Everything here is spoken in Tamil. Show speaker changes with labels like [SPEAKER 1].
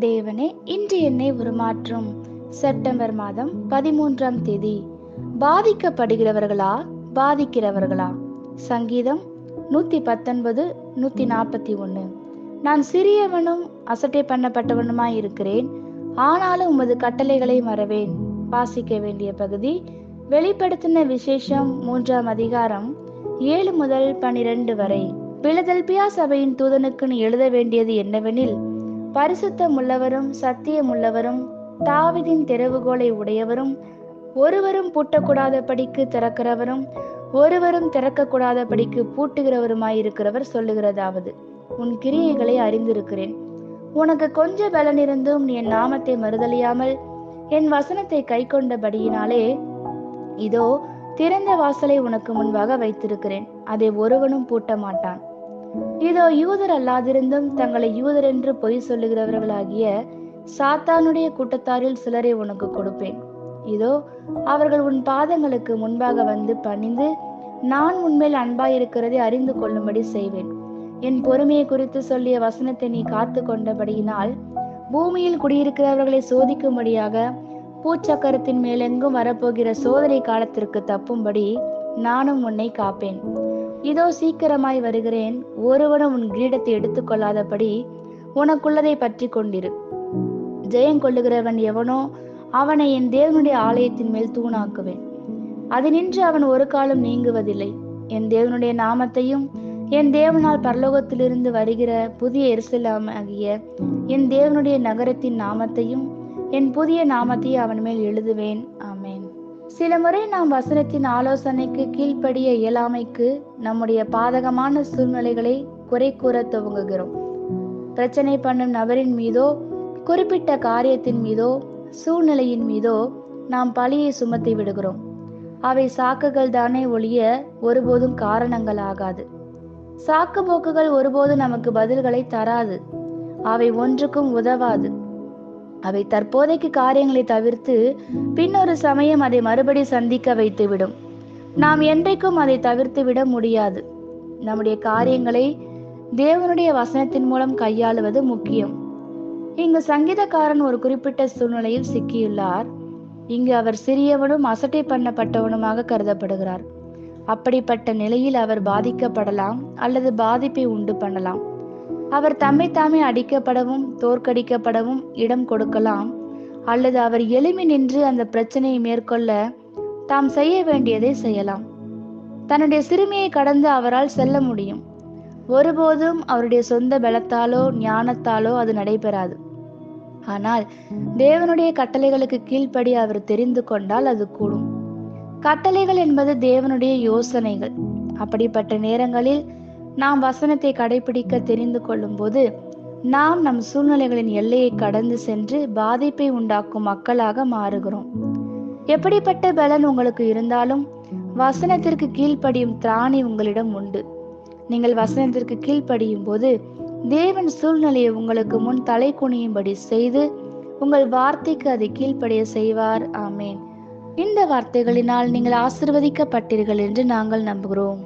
[SPEAKER 1] தேவனே இன்று என்னை உருமாற்றும். செப்டம்பர் மாதம் பதிமூன்றாம் தேதி. பாதிக்கப்படுகிறவர்களா? பாதிக்கிறவர்களா? சங்கீதம் நூத்தி பத்தொன்பது நூத்தி நாற்பத்தி ஒண்ணு நான் சிறியவனும் அசட்டை பண்ணப்பட்டவனுமாய் இருக்கிறேன். ஆனாலும் உமது கட்டளைகளை மறவேன். வாசிக்க வேண்டிய பகுதி வெளிப்படுத்தின விசேஷம் மூன்றாம் அதிகாரம் ஏழு முதல் பனிரெண்டு வரை. பிலதெல்பியா சபையின் தூதனுக்கு எழுத வேண்டியது என்னவெனில் பரிசுத்தம் உள்ளவரும் சத்தியம் உள்ளவரும் தாவிதின் திறவுகோலை உடையவரும் ஒருவரும் பூட்டக்கூடாதபடிக்கு திறக்கிறவரும் ஒருவரும் திறக்கக்கூடாதபடிக்கு பூட்டுகிறவருமாயிருக்கிறவர் சொல்லுகிறதாவது உன் கிரியைகளை அறிந்திருக்கிறேன். உனக்கு கொஞ்ச பலன் இருந்தும் நீ என் நாமத்தை மறுதலியாமல் என் வசனத்தை கை கொண்டபடியினாலே இதோ திறந்த வாசலை உனக்கு முன்பாக வைத்திருக்கிறேன். அதை ஒருவனும் பூட்ட மாட்டான் இதோ யூதர் அல்லாதிருந்தும் தங்களை யூதர் என்று பொய் சொல்லுகிறவர்களாகிய சாத்தானுடைய கூட்டத்தாரில் சிலரை உனக்கு கொடுப்பேன். இதோ அவர்கள் உன் பாதங்களுக்கு முன்பாக வந்து பணிந்து நான் உன்மேல் அன்பாயிருக்கிறதை அறிந்து கொள்ளும்படி செய்வேன். என் பொறுமையை குறித்து சொல்லிய வசனத்தை நீ காத்து கொண்டபடியினால் பூமியில் குடியிருக்கிறவர்களை சோதிக்கும்படியாக பூச்சக்கரத்தின் மேலெங்கும் வரப்போகிற சோதனை காலத்திற்கு தப்பும்படி நானும் உன்னை காப்பேன். இதோ சீக்கிரமாய் வருகிறேன். ஒருவனும் உன் கிரீடத்தை எடுத்துக்கொள்ளாதபடி உனக்குள்ளதை பற்றி கொண்டிரு. ஜெயம் கொள்ளுகிறவன் எவனோ அவனை என் தேவனுடைய ஆலயத்தின் மேல் தூணாக்குவேன். அது நின்று அவன் ஒரு காலம் நீங்குவதில்லை. என் தேவனுடைய நாமத்தையும் என் தேவனால் பரலோகத்திலிருந்து வருகிற புதிய எருசலாமாகிய என் தேவனுடைய நகரத்தின் நாமத்தையும் என் புதிய நாமத்தையும் அவன் மேல் எழுதுவேன். சில முறை நாம் வசனத்தின் ஆலோசனைக்கு கீழ்ப்படிய இயலாமைக்கு நம்முடைய பாதகமான சூழ்நிலைகளை குறை கூற துவங்குகிறோம். பிரச்சனை பண்ணும் நபரின் மீதோ குறிப்பிட்ட காரியத்தின் மீதோ சூழ்நிலையின் மீதோ நாம் பழியை சுமத்தி விடுகிறோம். அவை சாக்குகள் தானே ஒழிய ஒருபோதும் காரணங்கள் ஆகாது. சாக்கு போக்குகள் ஒருபோதும் நமக்கு பதில்களை தராது. அவை ஒன்றுக்கும் உதவாது. அவை தற்போதைக்கு காரியங்களை தவிர்த்து பின்னொரு சமயம் அதை மறுபடி சந்திக்க வைத்துவிடும். நாம் என்றைக்கும் அதை தவிர்த்து விட முடியாது. நம்முடைய காரியங்களை தேவனுடைய வசனத்தின் மூலம் கையாளுவது முக்கியம். இங்கு சங்கீதக்காரன் ஒரு குறிப்பிட்ட சூழ்நிலையில் சிக்கியுள்ளார். இங்கு அவர் சிறியவனும் அசட்டை பண்ணப்பட்டவனுமாக கருதப்படுகிறார். அப்படிப்பட்ட நிலையில் அவர் பாதிக்கப்படலாம் அல்லது பாதிப்பை உண்டு பண்ணலாம். அவர் தம்மை தாமே அடிக்கப்படவும் தோற்கடிக்கப்படவும் இடம் கொடுக்கலாம். அல்லது அவர் எளிமை நின்று அந்த பிரச்சனையை மேற்கொள்ள தாம் செய்ய வேண்டியதை செய்யலாம். தன்னுடைய சிறுமியை கடந்து அவரால் செல்ல முடியும். ஒருபோதும் அவருடைய சொந்த பலத்தாலோ ஞானத்தாலோ அது நடைபெறாது. ஆனால் தேவனுடைய கட்டளைகளுக்கு கீழ்ப்படி அவர் தெரிந்து கொண்டால் அது கூடும். கட்டளைகள் என்பது தேவனுடைய யோசனைகள். அப்படிப்பட்ட நேரங்களில் நாம் வசனத்தை கடைபிடிக்க தெரிந்து கொள்ளும் போது நாம் நம் சூழ்நிலைகளின் எல்லையை கடந்து சென்று பாதிப்பை உண்டாக்கும் மக்களாக மாறுகிறோம். எப்படிப்பட்ட பலன் உங்களுக்கு இருந்தாலும் வசனத்திற்கு கீழ்ப்படியும் திராணி உங்களிடம் உண்டு. நீங்கள் வசனத்திற்கு கீழ்ப்படியும் போது தேவன் சூழ்நிலையை உங்களுக்கு முன் தலை குனியும்படி செய்து உங்கள் வார்த்தைக்கு அதை கீழ்ப்படிய செய்வார். ஆமேன். இந்த வார்த்தைகளினால் நீங்கள் ஆசிர்வதிக்கப்பட்டீர்கள் என்று நாங்கள் நம்புகிறோம்.